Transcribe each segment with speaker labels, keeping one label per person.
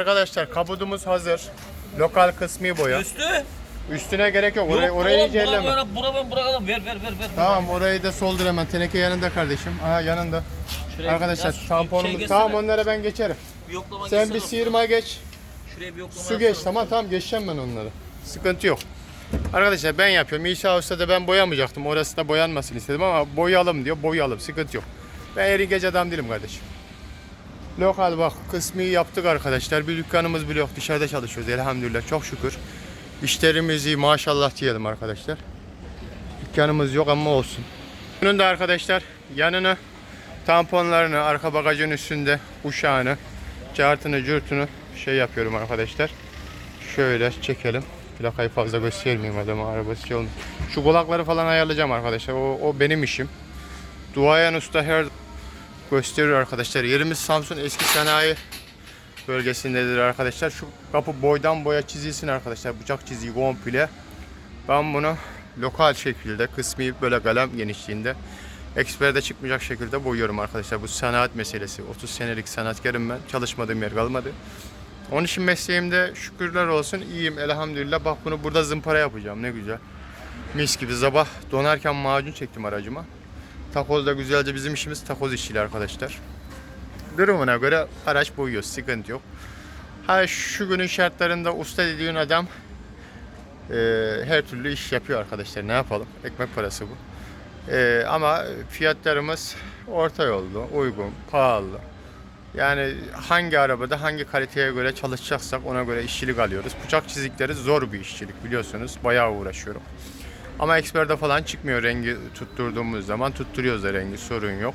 Speaker 1: Arkadaşlar kabudumuz hazır. Lokal kısmi boya.
Speaker 2: Üstü.
Speaker 1: Üstüne gerek yok. Orayı, orayı
Speaker 2: oğlum,
Speaker 1: iyice
Speaker 2: bura
Speaker 1: elleme.
Speaker 2: bura ben bura kadar ver ver ver ver.
Speaker 1: Tamam orayı da soldur hemen. Teneke yanında kardeşim. Aha yanında.
Speaker 2: Şuraya
Speaker 1: Arkadaşlar
Speaker 2: biraz
Speaker 1: tamponumuz.
Speaker 2: şey
Speaker 1: tamam onlara ben geçerim.
Speaker 2: Bir yoklama
Speaker 1: Sen bir sıyırma geç.
Speaker 2: Şuraya bir yoklama
Speaker 1: Su geç tamam tamam geçeceğim ben onları. Sıkıntı yok. Arkadaşlar ben yapıyorum. İsa Usta da ben boyamayacaktım. Orası da boyanmasın istedim ama boyayalım diyor. Boyayalım. Sıkıntı yok. Ben eri gece adam değilim kardeşim. Lokal bak kısmı yaptık arkadaşlar. Bir dükkanımız bile yok. Dışarıda çalışıyoruz elhamdülillah. Çok şükür. İşlerimiz iyi maşallah diyelim arkadaşlar. Dükkanımız yok ama olsun. Bunun da arkadaşlar yanını tamponlarını arka bagajın üstünde uşağını cartını cürtünü şey yapıyorum arkadaşlar. Şöyle çekelim. Plakayı fazla göstermeyeyim adamın arabası şey. Şu kulakları falan ayarlayacağım arkadaşlar. O, o benim işim. Duayen Usta her gösteriyor arkadaşlar. Yerimiz Samsun eski sanayi bölgesindedir arkadaşlar. Şu kapı boydan boya çizilsin arkadaşlar. Bıçak çiziği komple. Ben bunu lokal şekilde kısmi böyle kalem genişliğinde eksperde çıkmayacak şekilde boyuyorum arkadaşlar. Bu sanat meselesi. 30 senelik sanatkarım ben. Çalışmadığım yer kalmadı. Onun için mesleğimde şükürler olsun iyiyim elhamdülillah. Bak bunu burada zımpara yapacağım ne güzel. Mis gibi sabah donarken macun çektim aracıma. Takoz da güzelce bizim işimiz takoz işçiliği arkadaşlar. Durumuna göre araç boyuyoruz sıkıntı yok. Ha şu günün şartlarında usta dediğin adam e, her türlü iş yapıyor arkadaşlar ne yapalım ekmek parası bu. E, ama fiyatlarımız orta yolda uygun pahalı. Yani hangi arabada hangi kaliteye göre çalışacaksak ona göre işçilik alıyoruz. Bıçak çizikleri zor bir işçilik biliyorsunuz. Bayağı uğraşıyorum. Ama eksperde falan çıkmıyor rengi tutturduğumuz zaman. Tutturuyoruz da rengi sorun yok.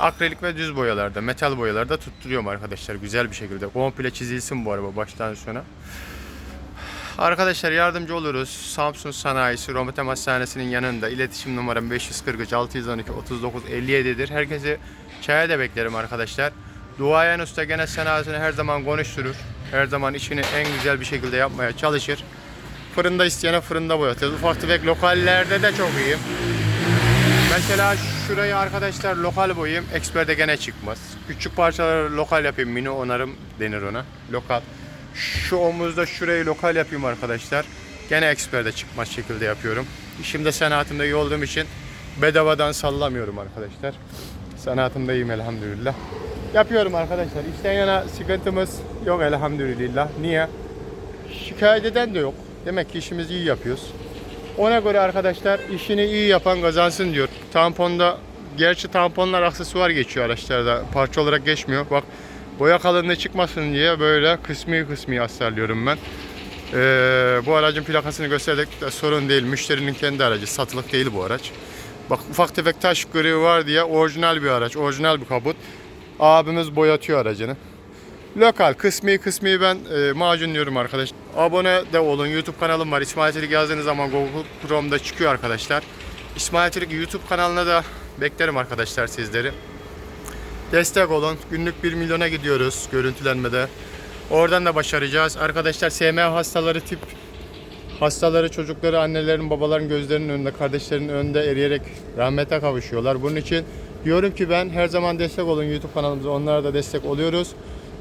Speaker 1: Akrilik ve düz boyalarda, metal boyalarda tutturuyorum arkadaşlar güzel bir şekilde. Komple çizilsin bu araba baştan sona. Arkadaşlar yardımcı oluruz. Samsun Sanayisi Romatem Hastanesi'nin yanında. İletişim numaram 543 612 39 57'dir. Herkesi çaya da beklerim arkadaşlar. Duayen Usta gene sanayisini her zaman konuşturur. Her zaman işini en güzel bir şekilde yapmaya çalışır. Fırında isteyene fırında boyatırız. Ufak tefek lokallerde de çok iyiyim. Mesela şurayı arkadaşlar lokal boyayayım. Experte gene çıkmaz. Küçük parçaları lokal yapayım. Mini onarım denir ona. Lokal. Şu omuzda şurayı lokal yapayım arkadaşlar. Gene Expert'e çıkmaz şekilde yapıyorum. İşimde sanatımda iyi olduğum için bedavadan sallamıyorum arkadaşlar. Sanatımda iyiyim elhamdülillah. Yapıyorum arkadaşlar. İşten yana sıkıntımız yok elhamdülillah. Niye? Şikayet eden de yok. Demek ki işimizi iyi yapıyoruz. Ona göre arkadaşlar işini iyi yapan kazansın diyor. Tamponda gerçi tamponlar aksesuar geçiyor araçlarda. Parça olarak geçmiyor. Bak boya kalınlığı çıkmasın diye böyle kısmi kısmi astarlıyorum ben. Ee, bu aracın plakasını gösterdik de sorun değil. Müşterinin kendi aracı. Satılık değil bu araç. Bak ufak tefek taş griği var diye orijinal bir araç. Orijinal bir kabut. Abimiz boyatıyor aracını. Lokal kısmi kısmi ben e, macunluyorum arkadaş. Abone de olun. YouTube kanalım var. İsmail Çelik yazdığınız zaman Google Chrome'da çıkıyor arkadaşlar. İsmail Çelik YouTube kanalına da beklerim arkadaşlar sizleri. Destek olun. Günlük 1 milyona gidiyoruz görüntülenmede. Oradan da başaracağız. Arkadaşlar SMA hastaları tip hastaları çocukları annelerin babaların gözlerinin önünde kardeşlerinin önünde eriyerek rahmete kavuşuyorlar. Bunun için diyorum ki ben her zaman destek olun YouTube kanalımıza onlara da destek oluyoruz.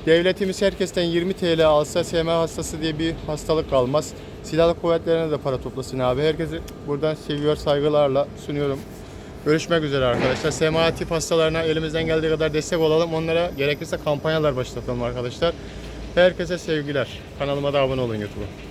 Speaker 1: Devletimiz herkesten 20 TL alsa SMA hastası diye bir hastalık kalmaz. Silahlı kuvvetlerine de para toplasın abi. Herkese buradan seviyor saygılarla sunuyorum. Görüşmek üzere arkadaşlar. SMA tip hastalarına elimizden geldiği kadar destek olalım. Onlara gerekirse kampanyalar başlatalım arkadaşlar. Herkese sevgiler. Kanalıma da abone olun YouTube'a.